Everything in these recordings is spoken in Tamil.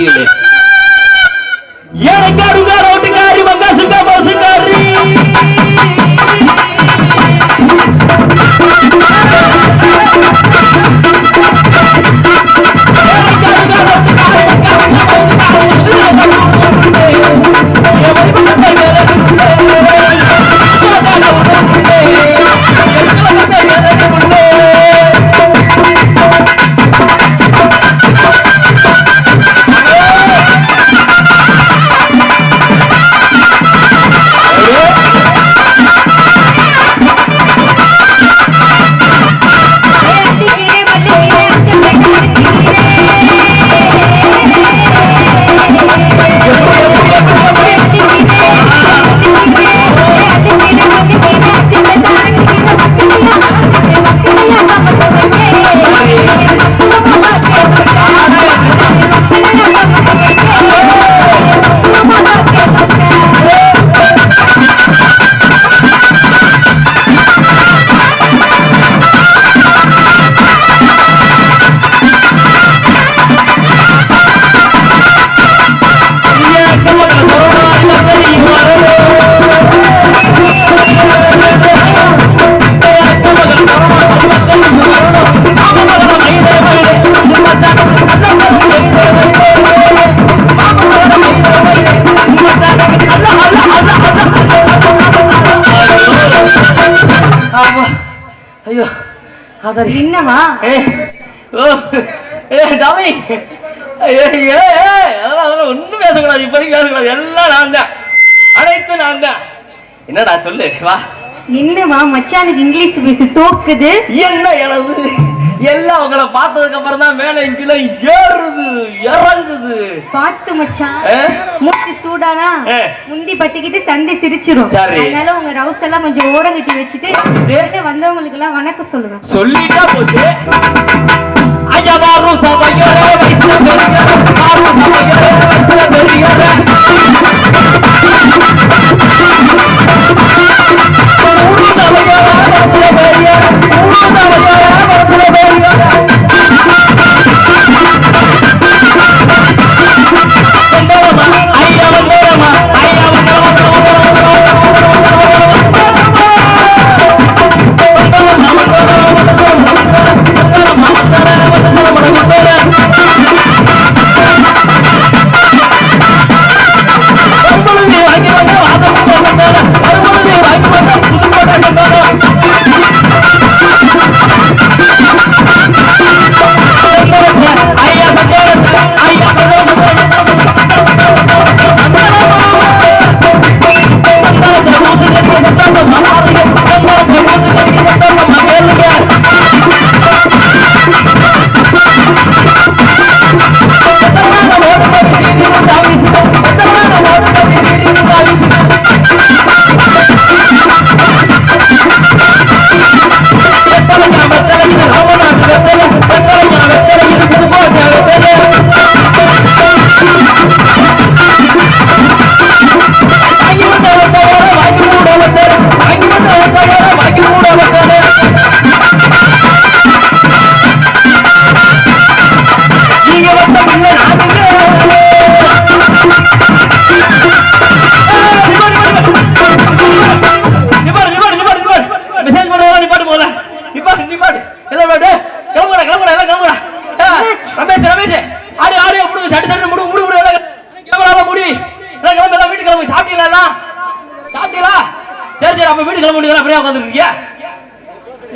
சீனு எனக்காருங்க அதரி என்னவா ஏ ஓ ஏ டாமி. ஏ ஏ அதெல்லாம் ஒன்றும் பேசக்கூடாது. இப்போதைக்கு பேசக்கூடாது. எல்லாம் நான் தான். அனைத்தும் நான் தான். என்னடா சொல்லு வா. என்னவா மச்சானுக்கு இங்கிலீஷ் பேசி தோக்குது. என்ன எனது? எல்லாம் உங்களை பார்த்ததுக்கு அப்புறம் தான் மேலே கீழே ஏறுது இறங்குது. பார்த்து மச்சான்? மூச்சு சூடானா. முந்தி பத்திக்கிட்டு சந்தி சிரிச்சிரும். சரி. அதனால உங்க ரவுஸ் எல்லாம் கொஞ்சம் ஓரம் கட்டி வச்சுட்டு வெளில வந்தவங்களுக்கு எல்லாம் வணக்கம் சொல்லுங்க. சொல்லிட்டா போச்சு. ஐயா பாரு சமையல வயசுல பாரு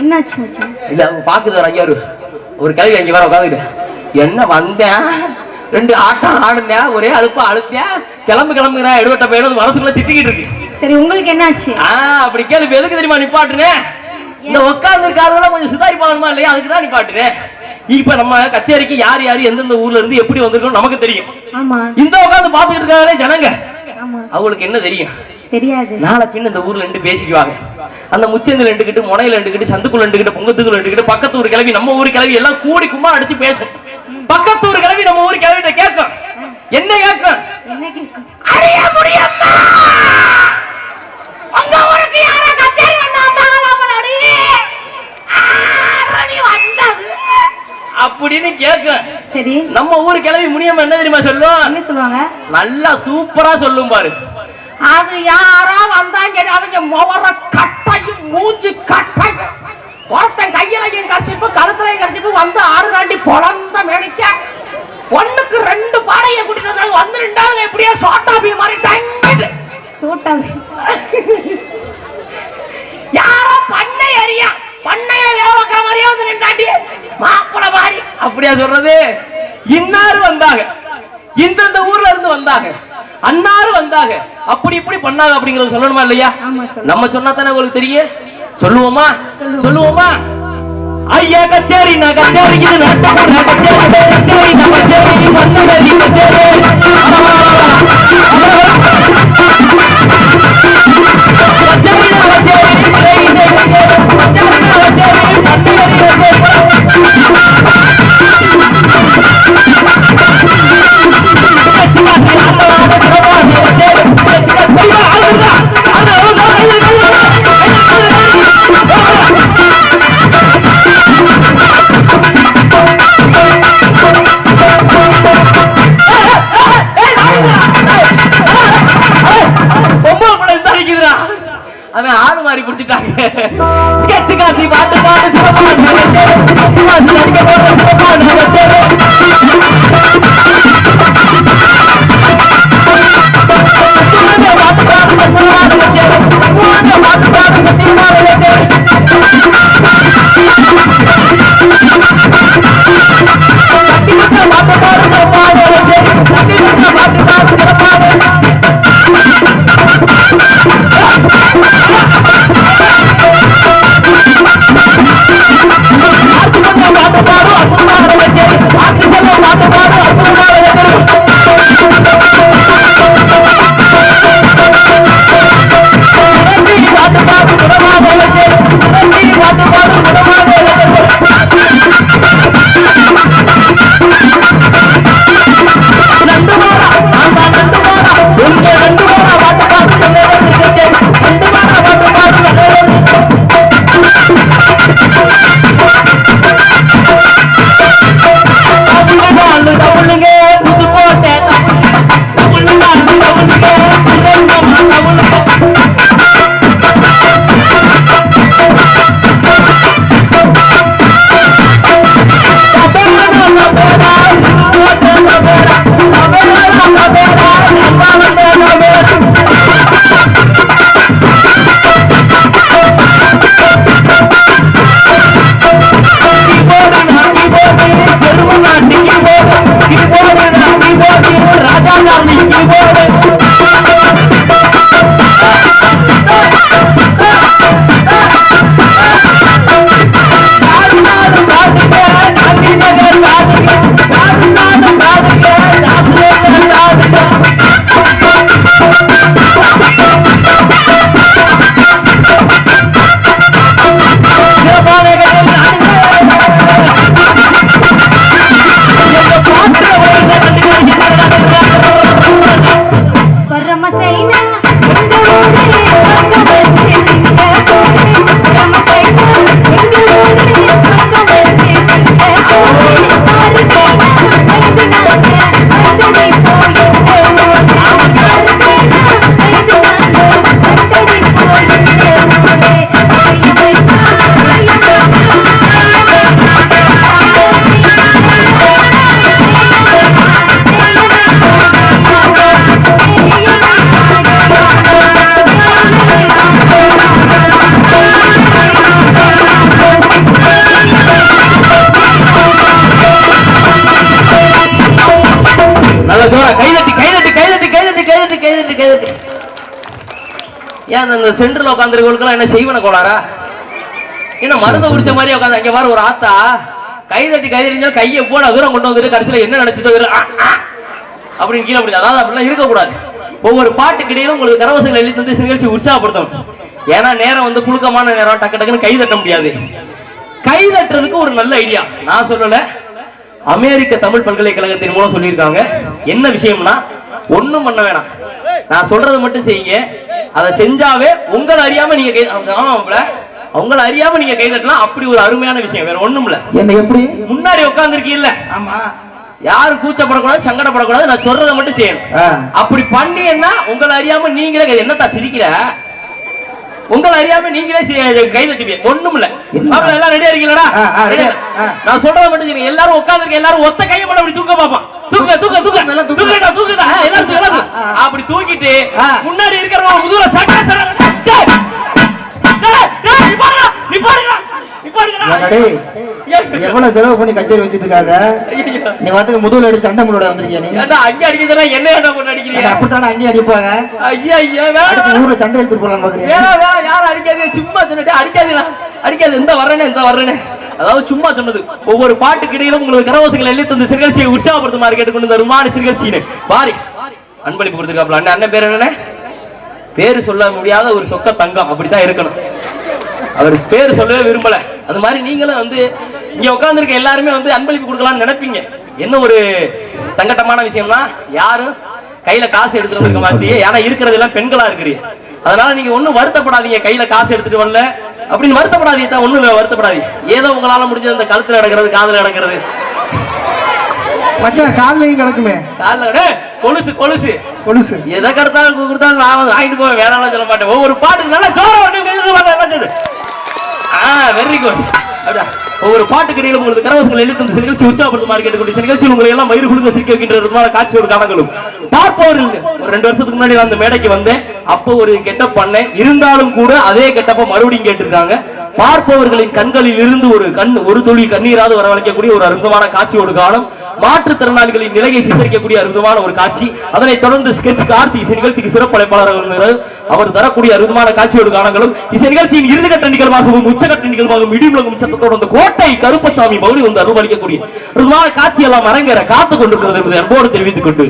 என்னாச்சு மச்சான்? இல்ல அவங்க பாக்குது அங்க ஒரு ஒரு கல்வி அங்க வர உட்காந்துட்டு என்ன வந்தேன் ரெண்டு ஆட்டம் ஆடுனேன் ஒரே அழுப்பா அழுத்தேன் கிளம்பு கிளம்புகிறேன் எடுவட்ட பையன் மனசுக்குள்ள திட்டிக்கிட்டு இருக்கு. சரி உங்களுக்கு என்னாச்சு? ஆ அப்படி கேளு இப்ப எதுக்கு தெரியுமா நிப்பாட்டுனேன் இந்த உட்கார்ந்து இருக்காதெல்லாம் கொஞ்சம் சுதாரிப்பாகணுமா இல்லையா? அதுக்கு தான் நிப்பாட்டுனேன் இப்ப நம்ம கச்சேரிக்கு யார் யார் எந்தெந்த ஊர்ல இருந்து எப்படி வந்திருக்கோம் நமக்கு தெரியும். இந்த உட்கார்ந்து பாத்துக்கிட்டு இருக்காங்களே ஜனங்க. அவங்களுக்கு என்ன தெரியும்? தெரியாது. நாளை பின்ன இந்த ஊர்ல இருந்து பேசிக்குவாங்க. அந்த முச்சந்தில் ரெண்டுக்கிட்டு முனையில ரெண்டுக்கிட்டு சந்துக்குள்ள ரெண்டுக்கிட்டு பொங்கத்துக்குள்ள ரெண்டுக்கிட்டு பக்கத்து ஊர் கிளவி நம்ம ஊர் கிளவி எல்லாம் கூடி கும்மா அடிச்சு பேசும். பக்கத்து ஊர் கிளவி நம்ம ஊர் கிளவிட்ட கேட்கும். என்ன கேட்கும்? அறிய முடியுமா? உங்க ஊருக்கு யாரோ கச்சேரி வந்தது. அப்படின்னு கேட்கும். சரி. நம்ம ஊர் கிளம்பி முனியம்மா என்ன தெரியுமா என்ன சொல்லுவாங்க? நல்லா சூப்பரா சொல்லும் பாரு. அது யாரோ வந்தாங்க அவங்க முவர கட்டையும் மூஞ்சி கட்டையும் ஒருத்தன் கையிலையும் கடிச்சிப்பு கழுத்துலையும் கடிச்சிப்பு வந்து ஆறு நாண்டி பொழந்த மேனிக்க. ஒண்ணுக்கு ரெண்டு பாடையை கூட்டிட்டு வந்து ரெண்டாவது எப்படியோ சோட்டா பீ மாதிரி டங்கிட்டு சோட்டா யாரோ பண்ணை அறியா பண்ணையில வேலை பார்க்குற மாதிரியே வந்து நின்றாண்டி. மாப்பிள மாதிரி அப்படியா சொல்றது? இன்னாரு வந்தாங்க. இந்தந்த ஊர்ல இருந்து வந்தாங்க. அன்னாரு வந்தாங்க. அப்படி இப்படி பண்ணாங்க அப்படிங்கறது சொல்லணுமா இல்லையா? நம்ம சொன்னா தானே உங்களுக்கு தெரியும்? சொல்லுவோமா? சொல்லுவோம். ஐயா கச்சேரி நான் கச்சேரி இது கச்சேரி கச்சேரி நான் கச்சேரி கச்சேரி. கச்சேரி நான் கச்சேரி இசை கச்சேரி கச்சேரி கச்சேரி வந்தகரி கச்சேரி. பாட்டு பாட்டு சிறப்பான ஸ்கெட்ச் நடிக்க அடிக்க போற ஏன் அந்த சென்டர்ல உட்காந்துருக்கவங்களுக்கெல்லாம் என்ன செய்வன கோளாரா என்ன மருந்து குடிச்ச மாதிரி உட்காந்து அங்க பாரு ஒரு ஆத்தா. கை தட்டி கைதட்டி கைதட்டிஞ்சாலும் கையை போட தூரம் கொண்டு வந்துட்டு கடைசியில என்ன நினைச்சது அப்படின்னு கீழே அப்படி அதாவது அப்படிலாம் இருக்கக்கூடாது. ஒவ்வொரு பாட்டுக்கு இடையிலும் உங்களுக்கு கரவசங்களை எழுதி தந்து நிகழ்ச்சி உற்சாகப்படுத்தணும். ஏன்னா நேரம் வந்து புழுக்கமான நேரம் டக்கு டக்குன்னு கை தட்ட முடியாது. கை தட்டுறதுக்கு ஒரு நல்ல ஐடியா. நான் சொல்லல. அமெரிக்க தமிழ் பல்கலைக்கழகத்தின் மூலம் சொல்லியிருக்காங்க. என்ன விஷயம்னா ஒன்றும் பண்ண வேணாம். நான் சொல்றது மட்டும் செய்யுங்க. அதை செஞ்சாவே உங்களை அறியாம நீங்க கை ஆமாம்ல அவங்கள அறியாம நீங்க கை தட்டலாம் அப்படி ஒரு அருமையான விஷயம். வேற ஒண்ணும் இல்ல என்ன எப்படி? முன்னாடி உட்கார்ந்துருக்கீல்ல. ஆமா. யாரும் கூச்சப்படக்கூடாது சங்கடப்படக்கூடாது நான் சொல்றதை மட்டும் செய்யணும். அப்படி பண்ணீங்கன்னா உங்களை அறியாம நீங்களே என்னத்தா சிரிக்கிற? உங்களை அறியாம நீங்களே கை தட்டுவீங்க. ஒண்ணும் இல்ல எல்லாம் ரெடியா இருக்கீங்களா. நான் சொல்றத மட்டும் செய்யுங்க. எல்லாரும் உட்கார்ந்திருக்க எல்லாரும் ஒத்த கையை மட்டும் அப்படி தூக்க பாப்போம் தூக்க தூக்க தூக்க. நல்லா தூக்கு. தூக்குடா தூக்குடா. எல்லாரும் தூக்கு, எல்லாரும் தூக்கு. அப்படி தூக்கிட்டு ஆ. முன்னாடி இருக்கிறவங்க முதுகுல சட்டை சட்டை டேய், டேய், டேய், எவ்வளவு செலவு பண்ணி கச்சேரி வச்சிட்டு இருக்காங்க. நீ வாத்துக்கு முதுகுல அடி சண்டை முன்னோட வந்திருக்கியா நீ? ஏன்டா அங்க என்ன ஏன்டா கொண்டு அடிக்கிறீங்க? அப்படித்தானே அடிப்பாங்க? ஐயா ஐயா வேணாம். ஊர்ல சண்டை எடுத்துட்டு போலாம் பாக்குறீங்க வேணாம், வேணாம், யாரும் அடிக்காதீங்க சும்மா சொன்னே அடிக்காதீங்களா அடிக்காது இந்த வர்றேனே இந்த வர்றேனே. அதாவது சும்மா சொன்னது ஒவ்வொரு பாட்டுக்கு இடையிலும் உங்களுக்கு கரவசங்கள் எழுதி தந்த சிறுகட்சியை உற்சாகப்படுத்துமாறு கேட்டுக்கொண்டு இந்த ருமான சிறுகட்சின்னு பாரி அன்பளிப்பு கொடுத்துருக்காப்ல அண்ணன் அண்ணன் பேர் என்னென்ன பேரு சொல்ல முடியாத ஒரு சொக்க தங்கம். அப்படித்தான் இருக்கணும். அவர் பேர் சொல்லவே விரும்பல. அது மாதிரி நீங்களும் வந்து இங்க உட்காந்துருக்க எல்லாருமே வந்து அன்பளிப்பு கொடுக்கலாம்னு நினைப்பீங்க. என்ன ஒரு சங்கட்டமான விஷயம்னா யாரும் கையில காசு எடுத்துட்டு இருக்க மாட்டீங்க. ஏன்னா இருக்கிறது எல்லாம் பெண்களா இருக்கிறீங்க. அதனால நீங்க ஒண்ணும் வருத்தப்படாதீங்க. கையில காசு எடுத்துட்டு வரல. அப்படின்னு வருத்தப்படாதீங்க தான் ஒண்ணும் இல்ல, வருத்தப்படாதீங்க ஏதோ உங்களால முடிஞ்சது அந்த கழுத்துல நடக்கிறது காதுல நடக்கிறது மச்சான் கால்லையும் கிடக்குமே கால்ல கொலுசு கொலுசு கொலுசு எதை கடத்தாலும் கொடுத்தாலும் நான் வந்து வாங்கிட்டு போவேன் வேணாலும் சொல்ல மாட்டேன் ஒவ்வொரு பாட்டுக்கு நல்லா ஜோரம் வெரி குட் அப்படியா ஒவ்வொரு பாட்டுக்கு இடையில உங்களுக்கு கரவசங்கள் எழுத்து இந்த நிகழ்ச்சி உற்சாகப்படுத்துமாறு கேட்டுக்கொண்டு நிகழ்ச்சி நிகழ்ச்சியில் உங்களை எல்லாம் வயிறு குழுக்க சிரிக்க வைக்கின்ற விதமான காணங்களும் பார்ப்பவர்கள் ஒரு ரெண்டு வருஷத்துக்கு முன்னாடி நான் அந்த மேடைக்கு வந்தேன். அப்போ ஒரு கெட்டப் பண்ணேன். இருந்தாலும் கூட அதே கெட்டப்ப மறுபடியும் கேட்டிருக்காங்க. பார்ப்பவர்களின் கண்களில் இருந்து ஒரு கண் ஒரு துளி கண்ணீராது வரவழைக்கக்கூடிய ஒரு அற்புதமான காட்சியோடு காணும் மாற்றுத்திறனாளிகளின் நிலையை சித்தரிக்கக்கூடிய அற்புதமான ஒரு காட்சி. அதனைத் தொடர்ந்து ஸ்கெட்ச் கார்த்தி இசை நிகழ்ச்சிக்கு சிறப்படைப்பாளர் அவர் தரக்கூடிய அற்புதமான காட்சியோடு காணங்களும் இசை நிகழ்ச்சியின் இறுதிக்கட்ட நிகழ்வாகவும் உச்சகட்ட நிகழ்வாகவும் இடிமுழங்கும் சத்தத்தோடு அந்த கோட்டை கருப்பசாமி பகுதி வந்து அருள்பளிக்கக்கூடிய அற்புதமான காட்சி எல்லாம் அரங்கேற காத்துக் கொண்டிருக்கிறது என்பதை அன்போடு தெரிவித்துக் கொண்டு